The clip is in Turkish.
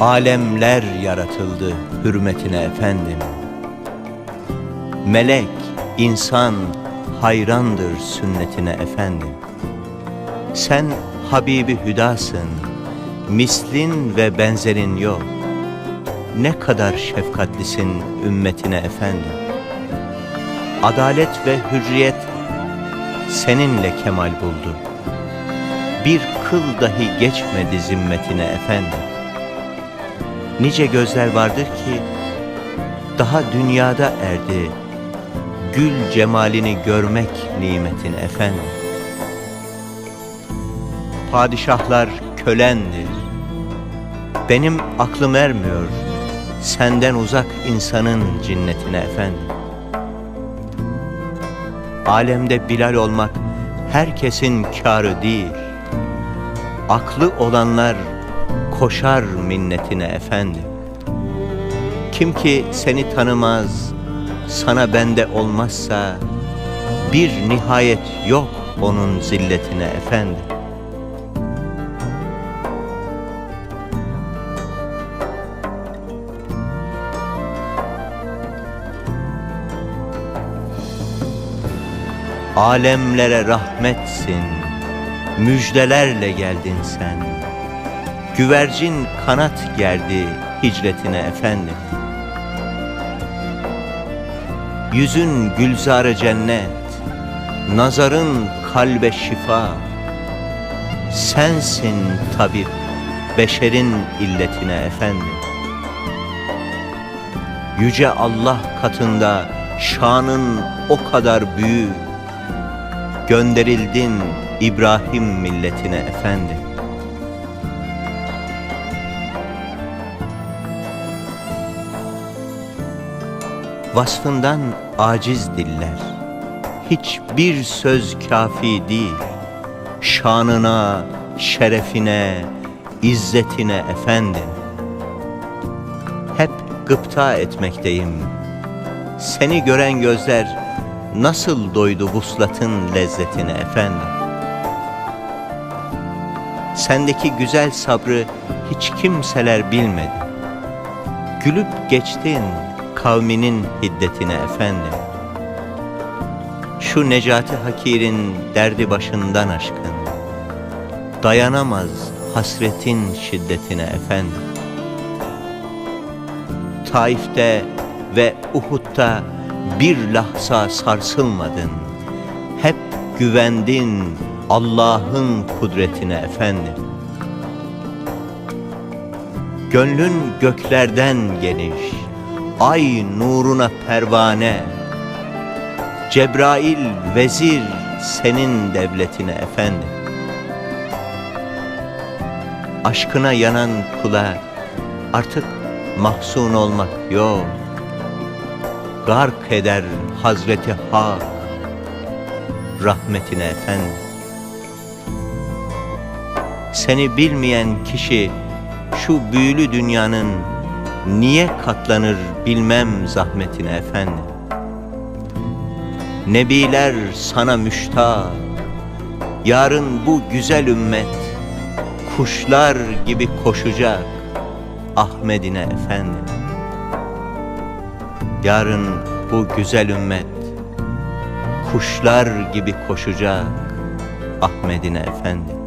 Alemler yaratıldı hürmetine efendim. Melek, insan hayrandır sünnetine efendim. Sen Habibi Hüdasın, mislin ve benzerin yok. Ne kadar şefkatlisin ümmetine efendim. Adalet ve hürriyet seninle kemal buldu. Bir kıl dahi geçmedi zimmetine efendim. Nice gözler vardır ki daha dünyada erdi gül cemalini görmek nimetine efendim. Padişahlar kölendir. Benim aklım ermiyor senden uzak insanın cinnetine efendim. Alemde Bilal olmak herkesin kârı değil. Aklı olanlar koşar minnetine efendim. Kim ki seni tanımaz, sana bende olmazsa bir nihayet yok onun zilletine efendim. Alemlere rahmetsin, müjdelerle geldin sen. Güvercin kanat gerdi hicretine efendim. Yüzün gülzarı cennet, nazarın kalbe şifa. Sensin tabip, beşerin illetine efendim. Yüce Allah katında şanın o kadar büyük. Gönderildin İbrahim milletine efendim. Vasfından aciz diller, hiçbir söz kafi değil. Şanına, şerefine, izzetine efendim. Hep gıpta etmekteyim. Seni gören gözler nasıl doydu vuslatın lezzetine efendim. Sendeki güzel sabrı hiç kimseler bilmedi. Gülüp geçtin kavminin hiddetine efendim. Şu Necati Hakir'in derdi başından aşkın. Dayanamaz hasretin şiddetine efendim. Taif'te ve Uhud'da bir lahza sarsılmadın. Hep güvendin Allah'ın kudretine efendim. Gönlün göklerden geniş, ay nuruna pervane. Cebrail vezir senin devletine efendim. Aşkına yanan kula artık mahzun olmak yok gark eder Hazreti Hak rahmetine efendim. Seni bilmeyen kişi şu büyülü dünyanın niye katlanır bilmem zahmetine efendim. Nebiler sana müştak, yarın bu güzel ümmet kuşlar gibi koşacak Ahmet'ine efendim. Yarın bu güzel ümmet kuşlar gibi koşacak Ahmet'ine efendim.